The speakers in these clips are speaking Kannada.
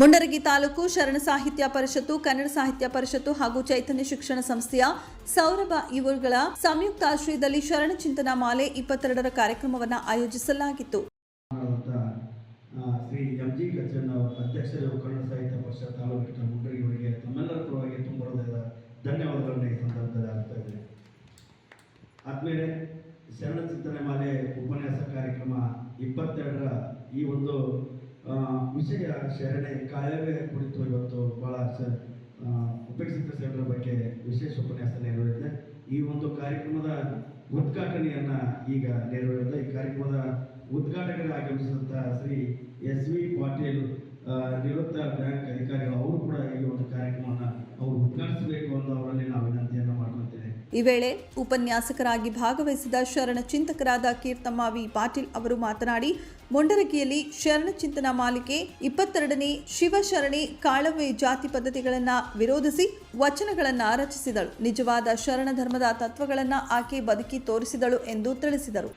ಮುಂಡರಗಿ ತಾಲೂಕು ಶರಣ ಸಾಹಿತ್ಯ ಪರಿಷತ್ತು, ಕನ್ನಡ ಸಾಹಿತ್ಯ ಪರಿಷತ್ತು ಹಾಗೂ ಚೈತನ್ಯ ಶಿಕ್ಷಣ ಸಂಸ್ಥೆಯ ಸೌರಭ ಇವರುಗಳ ಸಂಯುಕ್ತ ಆಶ್ರಯದಲ್ಲಿ ಶರಣ ಚಿಂತನ ಮಾಲೆ ಇಪ್ಪತ್ತೆರಡರ ಕಾರ್ಯಕ್ರಮವನ್ನು ಆಯೋಜಿಸಲಾಗಿತ್ತು. ಶ್ರೀ ಎಂ ಜಿ ಅವರ ಅಧ್ಯಕ್ಷರು ಕನ್ನಡ ಸಾಹಿತ್ಯ ಪರಿಷತ್ ತಾಲೂಕಿನ ಮುಂಡ್ರಿಯವರಿಗೆ ತಮ್ಮೆಲ್ಲರ ಪರವಾಗಿ ತುಂಬ ಧನ್ಯವಾದಗಳನ್ನ ಈ ಸಂದರ್ಭದಲ್ಲಿ ಆಗ್ತಾ ಇದ್ದೇನೆ. ಆದ್ಮೇಲೆ ಶರಣ ಚಿಂತನೆ ಮಾಲೆ ಉಪನ್ಯಾಸ ಕಾರ್ಯಕ್ರಮ ಇಪ್ಪತ್ತೆರಡರ ಈ ಒಂದು ವಿಷಯ ಶರಣೆ ಕಾಯವೇ ಕುರಿತು ಇವತ್ತು ಬಹಳ ಉಪೇಕ್ಷಿತ ಶರಣರ ಬಗ್ಗೆ ವಿಶೇಷ ಉಪನ್ಯಾಸ ನೆರವೇರಿದೆ. ಈ ಒಂದು ಕಾರ್ಯಕ್ರಮದ ಉದ್ಘಾಟನೆಯನ್ನ ಈಗ ನೆರವೇರಿದೆ. ಈ ಕಾರ್ಯಕ್ರಮದ ಉದ್ಘಾಟಕರಾಗಿ ಆಗಮಿಸಿದಂಥ ಶ್ರೀ ಎಸ್ ವಿ ಪಾಟೀಲ್ ನಿವೃತ್ತ ಬ್ಯಾಂಕ್ ಅಧಿಕಾರಿಗಳು, ಅವರು ಕೂಡ ಈ ಒಂದು ಕಾರ್ಯಕ್ರಮವನ್ನು ಅವರು ಉದ್ಘಾಟಿಸಬೇಕು ಅಂತ ಅವರಲ್ಲಿ ನಾವು ವಿನಂತಿಯನ್ನು ಈ ವೇಳೆ ಉಪನ್ಯಾಸಕರಾಗಿ ಭಾಗವಹಿಸಿದ ಶರಣ ಚಿಂತಕರಾದ ಕೀರ್ತಮ್ಮ ವಿ ಪಾಟೀಲ್ ಅವರು ಮಾತನಾಡಿ, ಮುಂಡರಗಿಯಲ್ಲಿ ಶರಣ ಚಿಂತನ ಮಾಲಿಕೆ ಇಪ್ಪತ್ತೆರಡನೇ ಶಿವಶರಣಿ ಕಾಳವೆ ಜಾತಿ ಪದ್ಧತಿಗಳನ್ನು ವಿರೋಧಿಸಿ ವಚನಗಳನ್ನು ರಚಿಸಿದಳು. ನಿಜವಾದ ಶರಣ ಧರ್ಮದ ತತ್ವಗಳನ್ನು ಆಕೆ ಬದುಕಿ ತೋರಿಸಿದಳು ಎಂದು ತಿಳಿಸಿದರು.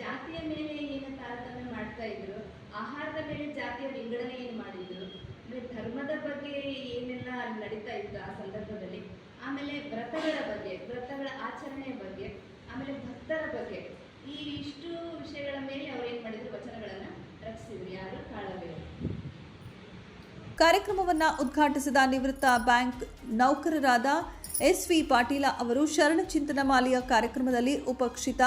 ಜಾತಿಯ ಮೇಲೆ ಏನು ತಾರತಮ್ಯ ಮಾಡ್ತಾ ಇದ್ರು, ಆಹಾರದ ಮೇಲೆ ಜಾತಿಯ ವಿಂಗಡಣೆ ಏನು ಮಾಡಿದ್ರು ಆಮೇಲೆ ಧರ್ಮದ ಬಗ್ಗೆ ಏನೆಲ್ಲ ನಡೀತಾ ಇತ್ತು ಆ ಸಂದರ್ಭದಲ್ಲಿ. ಆಮೇಲೆ ವ್ರತಗಳ ಬಗ್ಗೆ, ವ್ರತಗಳ ಆಚರಣೆಯ ಬಗ್ಗೆ, ಆಮೇಲೆ ಭಕ್ತರ ಬಗ್ಗೆ. ಈ ಇಷ್ಟು ವಿಷಯಗಳ ಮೇಲೆ ಅವ್ರು ಏನು ಮಾಡಿದ್ರು? ವಚನಗಳನ್ನ ರಚಿಸಿದ್ರು. ಯಾರು? ಕಾಳವೆಯವರು ಕಾರ್ಯಕ್ರಮವನ್ನು ಉದ್ಘಾಟಿಸಿದ ನಿವೃತ್ತ ಬ್ಯಾಂಕ್ ನೌಕರರಾದ ಎಸ್ ವಿ ಪಾಟೀಲ ಅವರು ಶರಣ ಚಿಂತನ ಮಾಲೆಯ ಕಾರ್ಯಕ್ರಮದಲ್ಲಿ ಉಪಕ್ಷಿತ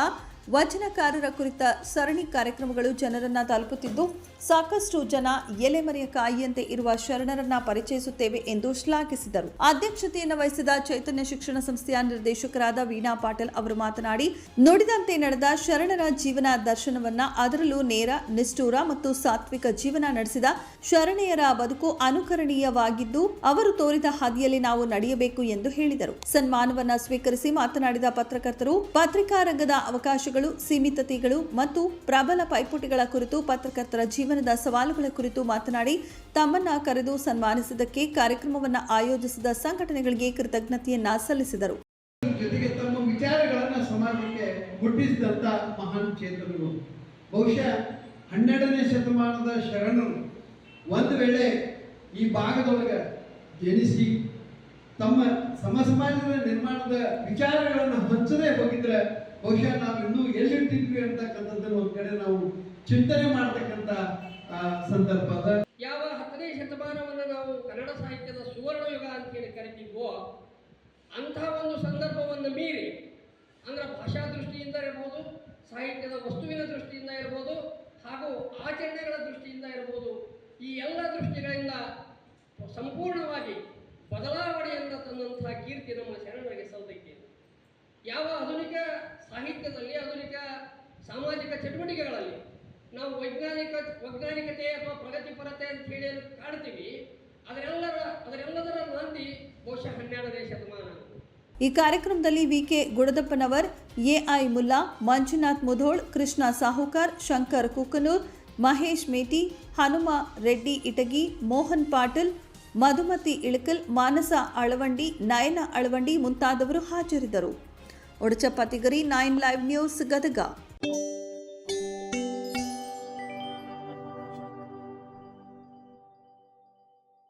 ವಚನಕಾರರ ಕುರಿತ ಸರಣಿ ಕಾರ್ಯಕ್ರಮಗಳು ಜನರನ್ನು ತಲುಪುತ್ತಿದ್ದು, ಸಾಕಷ್ಟು ಜನ ಎಲೆಮರೆಯ ಕಾಯಿಯಂತೆ ಇರುವ ಶರಣರನ್ನ ಪರಿಚಯಿಸುತ್ತೇವೆ ಎಂದು ಶ್ಲಾಘಿಸಿದರು. ಅಧ್ಯಕ್ಷತೆಯನ್ನು ವಹಿಸಿದ ಚೈತನ್ಯ ಶಿಕ್ಷಣ ಸಂಸ್ಥೆಯ ನಿರ್ದೇಶಕರಾದ ವೀಣಾ ಪಾಟೀಲ್ ಅವರು ಮಾತನಾಡಿ, ನುಡಿದಂತೆ ನಡೆದ ಶರಣರ ಜೀವನ ದರ್ಶನವನ್ನ ಅದರಲ್ಲೂ ನೇರ, ನಿಷ್ಠೂರ ಮತ್ತು ಸಾತ್ವಿಕ ಜೀವನ ನಡೆಸಿದ ಶರಣೆಯರ ಬದುಕು ಅನುಕರಣೀಯವಾಗಿದ್ದು, ಅವರು ತೋರಿದ ಹಾದಿಯಲ್ಲಿ ನಾವು ನಡೆಯಬೇಕು ಎಂದು ಹೇಳಿದರು. ಸನ್ಮಾನವನ್ನ ಸ್ವೀಕರಿಸಿ ಮಾತನಾಡಿದ ಪತ್ರಕರ್ತರು ಪತ್ರಿಕಾ ರಂಗದ ಅವಕಾಶಗಳು ಸೀಮಿತತೆಗಳು ಮತ್ತು ಪ್ರಬಲ ಪೈಪೋಟಿಗಳ ಕುರಿತು ಪತ್ರಕರ್ತರ ಜೀವನದ ಸವಾಲುಗಳ ಕುರಿತು ಮಾತನಾಡಿ, ತಮ್ಮನ್ನ ಕರೆದು ಸನ್ಮಾನಿಸಿದ್ದಕ್ಕೆ ಕಾರ್ಯಕ್ರಮವನ್ನು ಆಯೋಜಿಸಿದ ಸಂಘಟನೆಗಳಿಗೆ ಕೃತಜ್ಞತೆಯನ್ನ ಸಲ್ಲಿಸಿದರು. ಜೊತೆಗೆ ತಮ್ಮ ವಿಚಾರಗಳನ್ನು ಸಮಾಜಕ್ಕೆ ಹುಟ್ಟಿಸಿದಂಥ ಮಹಾನ್ ಚೇತನರು. ಬಹುಶಃ ಹನ್ನೆರಡನೇ ಶತಮಾನದ ಶರಣರು ಒಂದು ವೇಳೆ ಈ ಭಾಗದೊಳಗೆ ಜನಿಸಿ ತಮ್ಮ ಸಮ ಸಮಾಜದ ನಿರ್ಮಾಣದ ವಿಚಾರಗಳನ್ನು ಹಂಚದೇ ಹೋಗಿದ್ರೆ ಬಹುಶಃ ನಾವು ಇನ್ನೂ ಎಲ್ಲಿರ್ತಿದ್ವಿ ಅಂತಕ್ಕಂಥದ್ದನ್ನು ಒಂದ್ ಕಡೆ ನಾವು ಚಿಂತನೆ ಮಾಡತಕ್ಕಂತ ಸಂದರ್ಭ. ಯಾವ ಹತ್ತನೇ ಶತಮಾನವನ್ನು ನಾವು ಕನ್ನಡ ಸಾಹಿತ್ಯದ ಸುವರ್ಣ ಯುಗ ಅಂತ ಹೇಳಿ ಕರಿತೀವೋ ಅಂತಹ ಒಂದು ಸಂದರ್ಭವನ್ನು ಮೀರಿ, ಅಂದ್ರೆ ಭಾಷಾ ದೃಷ್ಟಿಯಿಂದ ಇರ್ಬೋದು, ಸಾಹಿತ್ಯದ ವಸ್ತುವಿನ ದೃಷ್ಟಿಯಿಂದ ಇರ್ಬೋದು, ಹಾಗೂ ಆಚರಣೆಗಳ ದೃಷ್ಟಿಯಿಂದ ಇರ್ಬೋದು, ಈ ಎಲ್ಲ ದೃಷ್ಟಿಗಳಿಂದ ಸಂಪೂರ್ಣವಾಗಿ ಬದಲಾವಣೆಯನ್ನು ಸಾಮಾಜಿಕ ಚಟುವಟಿಕೆಗಳಲ್ಲಿ ನಾವು ವೈಜ್ಞಾನಿಕ ವೈಜ್ಞಾನಿಕತೆ ಅಥವಾ ಪ್ರಗತಿಪರತೆ ಅಂತ ಹೇಳಿ ಕಾಣ್ತೀವಿ. ಅದರೆಲ್ಲರ ಅದರೆಲ್ಲದರ ನಾಂದಿ ಬಹುಶಃ ಹನ್ನೆರಡನೇ ಶತಮಾನ. ಈ ಕಾರ್ಯಕ್ರಮದಲ್ಲಿ V K Gudadappanavar A I Mulla, Manjunath Mudhol, Krishna Sahukar, Shankar Kukanur, Mahesh Meti, Hanuma Reddy Itagi, Mohan Patil, Madhumati Ilkal, Manasa Alavandi, Nayana Alavandi ಮುಂತಾದವರು ಹಾಜರಿದ್ದರು. Odachappa Tigari nine live news, Gadag. you